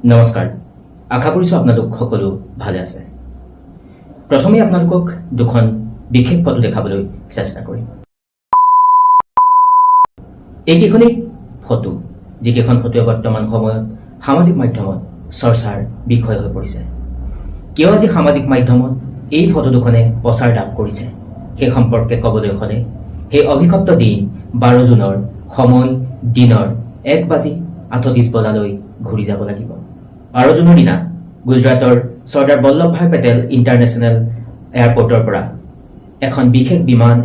নমস্কাৰ। আশা কৰিছোঁ আপোনালোক সকলো ভালে আছে। প্ৰথমে আপোনালোকক দুখন বিশেষ ফটো দেখাবলৈ চেষ্টা কৰিম। এইকেইখনেই ফটো যিকেইখন ফটোৱে বৰ্তমান সময়ত সামাজিক মাধ্যমত চৰ্চাৰ বিষয় হৈ পৰিছে। কিয় আজি সামাজিক মাধ্যমত এই ফটো দুখনে প্ৰচাৰ লাভ কৰিছে? সেই সম্পৰ্কে ক'বলৈ হ'লে সেই অভিশপ্ত দিন বাৰ জুনৰ সময় দিনৰ এক বাজি আঠত্ৰিছ বজালৈ ঘূৰি যাব লাগিব। বাৰ দিনা গুজৰাটৰ চৰ্দাৰ বল্লভ ভাই পেটেল ইণ্টাৰনেশ্যনেল এয়াৰপৰ্টৰ পৰা। এখন বিশেষ বিমান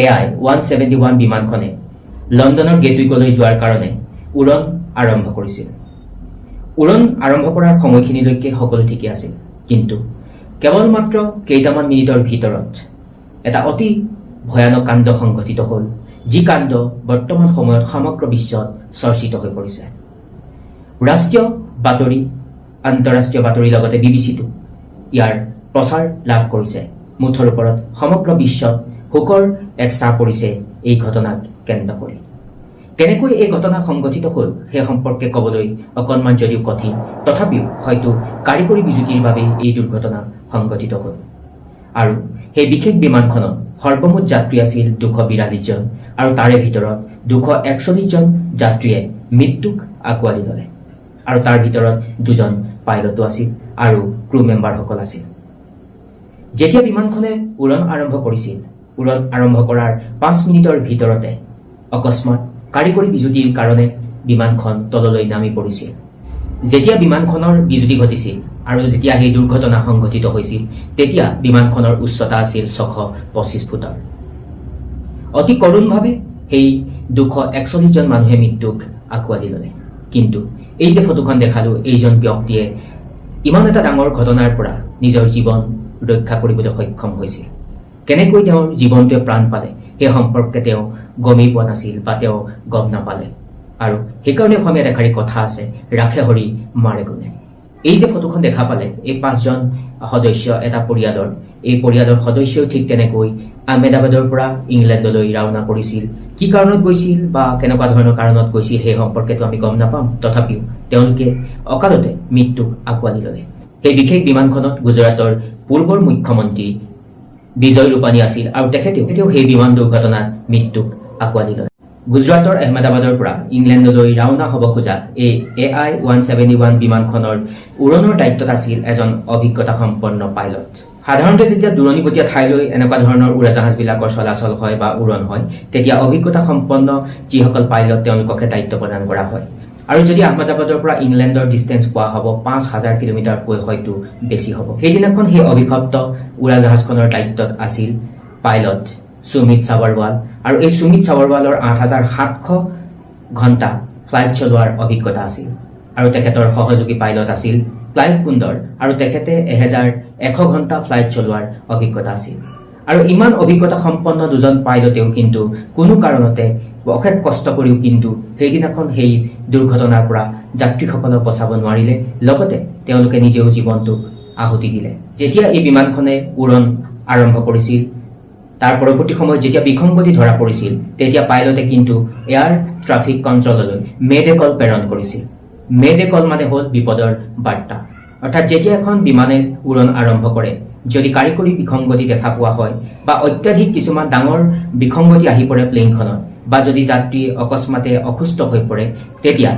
A I one seventy one বিমানখনে লণ্ডনৰ গেটউইকলৈ যোৱাৰ কাৰণে উৰণ আৰম্ভ কৰিছিল। উৰণ আৰম্ভ কৰাৰ সময়খিনিলৈকে সকলো ঠিকে আছিল কিন্তু কেৱল মাত্ৰ কেইটামান মিনিটৰ ভিতৰত এটা অতি ভয়ানক কাণ্ড সংঘটিত হ'ল যি কাণ্ড বৰ্তমান সময়ত সমগ্ৰ বিশ্বত চৰ্চিত হৈ পৰিছে। ৰাষ্ট্ৰীয় বাতৰি আন্তঃৰাষ্ট্ৰীয় বাতৰিৰ লগতে বি বি ইয়াৰ প্ৰচাৰ লাভ কৰিছে। মুঠৰ ওপৰত সমগ্ৰ বিশ্বত শোকৰ এক চাহ পৰিছে এই ঘটনাক কেন্দ্ৰ কৰি। কেনেকৈ এই ঘটনা সংঘটিত হ'ল সেই সম্পৰ্কে ক'বলৈ অকণমান যদিও কঠিন, তথাপিও হয়তো কাৰিকৰী বিজুতিৰ বাবে এই দুৰ্ঘটনা সংঘটিত হ'ল। আৰু সেই বিশেষ বিমানখনত সৰ্বমুঠ যাত্ৰী আছিল দুশ বিৰাল্লিছজন আৰু তাৰে ভিতৰত দুশ একচল্লিছজন যাত্ৰীয়ে মৃত্যুক আঁকোৱালি ল'লে। আৰু তাৰ ভিতৰত দুজন পাইলটো আছিল আৰু ক্ৰু মেম্বাৰসকল আছিল। যেতিয়া বিমানখনে উৰণ আৰম্ভ কৰিছিল উৰণ আৰম্ভ কৰাৰ পাঁচ মিনিটৰ ভিতৰতে অকস্মাত কাৰিকৰী বিজুতিৰ কাৰণে বিমানখন তললৈ নামি পৰিছিল। যেতিয়া বিমানখনৰ বিজুতি ঘটিছিল আৰু যেতিয়া সেই দুৰ্ঘটনা সংঘটিত হৈছিল তেতিয়া বিমানখনৰ উচ্চতা আছিল ছশ পঁচিছ ফুটৰ। অতি কৰুণভাৱে সেই দুশ একচল্লিছজন মানুহে মৃত্যুক আঁকোৱালি ল'লে। কিন্তু এই যে ফটোখন দেখালোঁ এইজন ব্যক্তিয়ে ইমান এটা ডাঙৰ ঘটনাৰ পৰা নিজৰ জীৱন ৰক্ষা কৰিবলৈ সক্ষম হৈছিল। কেনেকৈ তেওঁৰ জীৱনটোৱে প্ৰাণ পালে সেই সম্পৰ্কে তেওঁ গমেই পোৱা নাছিল বা তেওঁ গম নাপালে। আৰু সেইকাৰণে অসমীয়াত এষাৰি কথা আছে ৰাখে হৰি মাৰে গুণে এই যে ফটোখন দেখা পালে এই পাঁচজন সদস্য এটা পৰিয়ালৰ এই পৰিয়ালৰ সদস্যও ঠিক তেনেকৈ আহমেদাবাদৰ পৰা ইংলেণ্ডলৈ ৰাওনা কৰিছিল। কি কাৰণত গৈছিল বা কেনেকুৱা ধৰণৰ কাৰণত গৈছিল সেই সম্পৰ্কেতো আমি গম নাপাম। তথাপিও তেওঁলোকে অকালতে মৃত্যুক আঁকোৱালি ল'লে। সেই বিশেষ বিমানখনত গুজৰাটৰ পূৰ্বৰ মুখ্যমন্ত্ৰী বিজয় ৰূপানী আছিল আৰু তেখেতেও তেখেতেও সেই বিমান দুৰ্ঘটনাত মৃত্যুক আঁকোৱালি ল'লে। গুজৰাটৰ আহমেদাবাদৰ পৰা ইংলেণ্ডলৈ ৰাওনা হ'ব খোজা এই A I one seventy one বিমানখনৰ উৰণৰ দায়িত্বত আছিল এজন অভিজ্ঞতা সম্পন্ন পাইলট। সাধাৰণতে যেতিয়া দূৰণিবতীয়া ঠাইলৈ এনেকুৱা ধৰণৰ উৰাজাহাজবিলাকৰ চলাচল হয় বা উৰণ হয় তেতিয়া অভিজ্ঞতা সম্পন্ন যিসকল পাইলট তেওঁলোককে দায়িত্ব প্ৰদান কৰা হয়। আৰু যদি আহমেদাবাদৰ পৰা ইংলেণ্ডৰ ডিষ্টেঞ্চ পোৱা হ'ব পাঁচ হাজাৰ কিলোমিটাৰকৈ হয়তো বেছি হ'ব। সেইদিনাখন সেই অভিশপ্ত উৰাজাহাজখনৰ দায়িত্বত আছিল পাইলট সুমিত চাৱাৰৱাল আৰু এই সুমিত চাৱাৰৱালৰ আঠ হাজাৰ সাতশ ঘণ্টা ফ্লাইট চলোৱাৰ অভিজ্ঞতা আছিল। আৰু তেখেতৰ সহযোগী পাইলট আছিল ক্লাইভ কুন্দৰ আৰু তেখেতে এহেজাৰ এশ ঘণ্টা ফ্লাইট চলোৱাৰ অভিজ্ঞতা আছিল। আৰু ইমান অভিজ্ঞতা সম্পন্ন দুজন পাইলটেও কিন্তু কোনো কাৰণতে অশেষ কষ্ট কৰিও কিন্তু সেইদিনাখন সেই দুৰ্ঘটনাৰ পৰা যাত্ৰীসকলক বচাব নোৱাৰিলে, লগতে তেওঁলোকে নিজেও জীৱনটোক আহুতি দিলে। যেতিয়া এই বিমানখনে উৰণ আৰম্ভ কৰিছিল, তাৰ পৰৱৰ্তী সময়ত যেতিয়া বিসংগতি ধৰা পৰিছিল, তেতিয়া পাইলটে কিন্তু এয়াৰ ট্ৰাফিক কণ্ট্ৰললৈ মেডে কল প্ৰেৰণ কৰিছিল। মেডে কল মানে হ'ল বিপদৰ বাৰ্তা অৰ্থাৎ যেতিয়া এখন বিমানে উৰণ আৰম্ভ কৰে, যদি কাৰিকৰী বিসংগতি দেখা পোৱা হয়, বা অত্যাধিক কিছুমান ডাঙৰ বিসংগতি আহি পৰে প্লেইনখনত, বা যদি যাত্ৰী অকস্মাতে অসুস্থ হৈ পৰে, তেতিয়া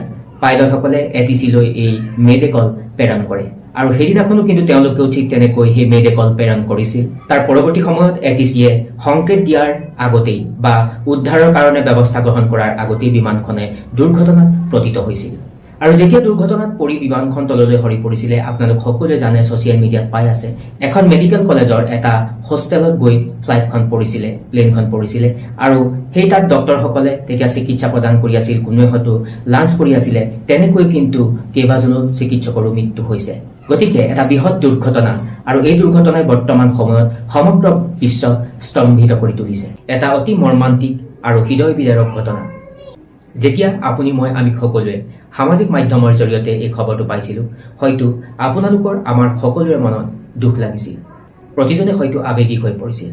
পাইলটসকলে এ টি চিলৈ এই মেডে কল প্ৰেৰণ কৰে। আৰু সেইদিনাখনো কিন্তু তেওঁলোকেও ঠিক তেনেকৈ সেই মেডে কল প্ৰেৰণ কৰিছিল। তাৰ পৰৱৰ্তী সময়ত এ টি চিয়ে সংকেত দিয়াৰ আগতেই বা উদ্ধাৰৰ কাৰণে ব্যৱস্থা গ্ৰহণ কৰাৰ আগতেই বিমানখনে দুৰ্ঘটনাত পতিত হৈছিল। আৰু যেতিয়া দুৰ্ঘটনাত পৰি বিমানখন তললৈ সৰি পৰিছিলে আপোনালোক সকলোৱে জানে ছচিয়েল মিডিয়াত পাই আছে এখন মেডিকেল কলেজৰ এটা হোষ্টেলত গৈ ফ্লাইটখন পৰিছিলে প্লেনখন পৰিছিলে আৰু সেই তাত ডক্তৰসকলে তেতিয়া চিকিৎসা প্ৰদান কৰি আছিল কোনোৱে হয়তো লাঞ্চ কৰি আছিলে তেনেকৈ কিন্তু কেইবাজনো চিকিৎসকৰো মৃত্যু হৈছে। গতিকে এটা বৃহৎ দুৰ্ঘটনা আৰু এই দুৰ্ঘটনাই বৰ্তমান সময়ত সমগ্ৰ বিশ্ব স্তম্ভিত কৰি তুলিছে। এটা অতি মৰ্মান্তিক আৰু হৃদয় বিদাৰক ঘটনা। যেতিয়া আপুনি মই আমি সকলোৱে সামাজিক মাধ্যমৰ জৰিয়তে এই খবৰটো পাইছিলোঁ। হয়তো আপোনালোকৰ আমাৰ সকলোৰে মনত দুখ লাগিছিল। প্ৰতিজনে হয়তো আৱেগিক হৈ পৰিছিল।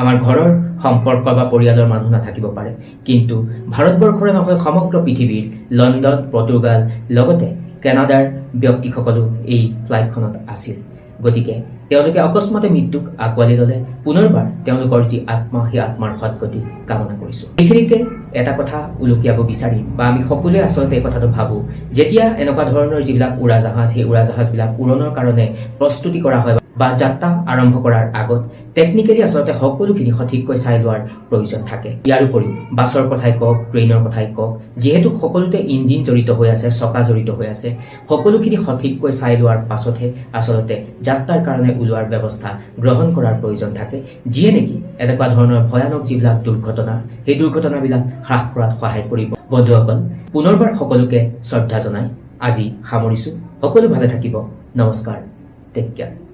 আমাৰ ঘৰৰ সম্পৰ্ক বা পৰিয়ালৰ মানুহ নাথাকিব পাৰে। কিন্তু ভাৰতবৰ্ষৰে নহয় সমগ্ৰ পৃথিৱীৰ লণ্ডন পৰ্তুগাল লগতে কানাডাৰ ব্যক্তিসকলো এই ফ্লাইটখনত আছিল। গতিকে তেওঁলোকে অকস্মাতে মৃত্যুক আঁকোৱালি ল'লে। পুনৰবাৰ তেওঁলোকৰ যি আত্মা, সেই আত্মাৰ সৎগতি কামনা কৰিছোঁ। এইখিনিতে এটা কথা উলকিয়াব বিচাৰিম বা আমি সকলোৱে আচলতে এই কথাটো ভাবোঁ। যেতিয়া এনেকুৱা ধৰণৰ যিবিলাক উৰাজাহাজ, সেই উৰাজাহাজবিলাক উৰণৰ কাৰণে প্ৰস্তুতি কৰা হয় বা যাত্ৰা আৰম্ভ কৰাৰ আগত টেকনিকেলি আচলতে সকলোখিনি সঠিককৈ চাই লোৱাৰ প্ৰয়োজন থাকে। ইয়াৰ উপৰিও বাছৰ কথাই কওক, ট্ৰেইনৰ কথাই কওক, যিহেতু সকলোতে ইঞ্জিন জড়িত হৈ আছে, চকা জড়িত হৈ আছে, সকলোখিনি সঠিককৈ চাই লোৱাৰ পাছতহে আচলতে যাত্ৰাৰ কাৰণে ওলোৱাৰ ব্যৱস্থা গ্ৰহণ কৰাৰ প্ৰয়োজন থাকে। যিয়ে নেকি এনেকুৱা ধৰণৰ ভয়ানক যিবিলাক দুৰ্ঘটনা, সেই দুৰ্ঘটনাবিলাক হ্ৰাস কৰাত সহায় কৰিব। বন্ধুসকল, পুনৰবাৰ সকলোকে শ্ৰদ্ধা জনাই আজি সামৰিছোঁ। সকলো ভালে থাকিব। নমস্কাৰ। Take care.